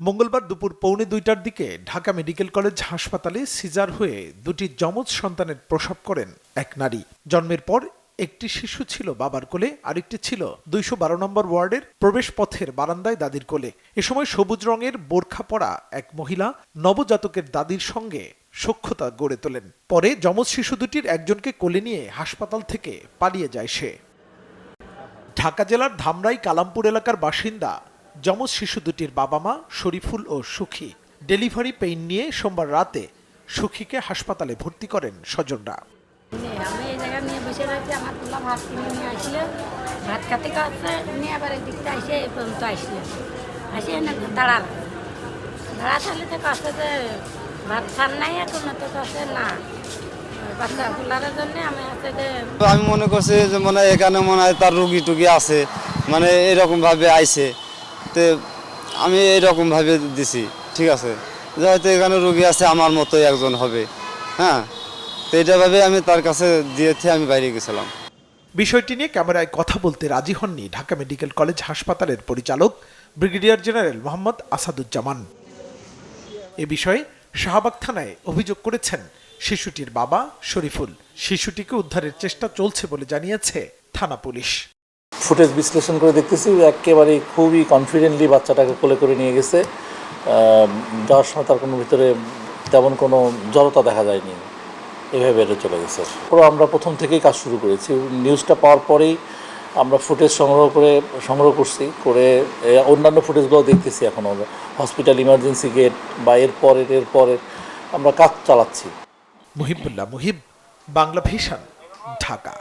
মঙ্গলবার দুপুর পৌনে দুইটার দিকে ঢাকা মেডিকেল কলেজ হাসপাতালে সিজার হয়ে দুটি যমজ সন্তানের প্রসব করেন এক নারী। জন্মের পর একটি শিশু ছিল বাবার কোলে, আরেকটি ছিল দুইশো বারো নম্বর ওয়ার্ডের প্রবেশ পথের বারান্দায় দাদির কোলে। এ সময় সবুজ রঙের বোরখা পরা এক মহিলা নবজাতকের দাদির সঙ্গে সখ্যতা গড়ে তোলেন। পরে যমজ শিশু দুটির একজনকে কোলে নিয়ে হাসপাতাল থেকে পালিয়ে যায় সে। ঢাকা জেলার ধামরাই কালামপুর এলাকার বাসিন্দা যমজ শিশু দুটির বাবা মা শরীফুল ও সুখী। ডেলিভারি পেইন নিয়ে সোমবার রাতে সুখীকে হাসপাতালে ভর্তি করেন স্বজনরা। আমি এই জায়গায় নিয়ে বসে রয়েছি আমার তুলা ভাত কিনে নিয়ে আসলে। ভাত খাতে খাচ্ছে নিয়ে আবার এদিকটা এসে এই পর্যন্ত আসলে। আসে না দাঁড়াল। দাঁড়া থাকলে তো কাছে যে ভাত খান নাই এখন তো কাছে না। বাচ্চা তোলার জন্য আমি আছে যে আমি মনে করছি যে মনে হয় এখানে মনে হয় তার রুগী টুগি আছে। মানে এরকম ভাবে আইছে। তো আমি এরকম ভাবে দিছি, ঠিক আছে? যে হয়তো এখানে রুগী আছে আমার মতোই একজন হবে হ্যাঁ? তো এটা ভাবে আমি তার কাছে দিয়েছি, আমি বাইরে গেছিলাম। বিষয়টি নিয়ে ক্যামেরায় কথা বলতে রাজি হননি ঢাকা মেডিকেল কলেজ হাসপাতালের পরিচালক ব্রিগেডিয়ার জেনারেল মোহাম্মদ আসাদুজ্জামান। এ বিষয়ে শাহবাগ থানায় অভিযোগ করেছেন শিশুটির বাবা শরীফুল। শিশুটিকে উদ্ধারের চেষ্টা চলছে বলে জানিয়েছে থানা পুলিশ। ফুটেজ বিশ্লেষণ করে দেখতেছি একেবারে খুবই কনফিডেন্টলি বাচ্চাটাকে কোলে করে নিয়ে গেছে। যাওয়ার সময় তার কোনো ভিতরে তেমন কোনো জড়তা দেখা যায়নি। এভাবে বেড়ে চলে গেছে। পুরো আমরা প্রথম থেকেই কাজ শুরু করেছি। নিউজটা পাওয়ার পরেই আমরা ফুটেজ সংগ্রহ করে, সংগ্রহ করছি, করে অন্যান্য ফুটেজগুলো দেখতেছি এখনও হসপিটাল ইমার্জেন্সি গেট বা এর পরের, এর আমরা কাজ চালাচ্ছি। মুহিবুল্লাহ, মুহিব, বাংলা ভিশন, ঢাকা।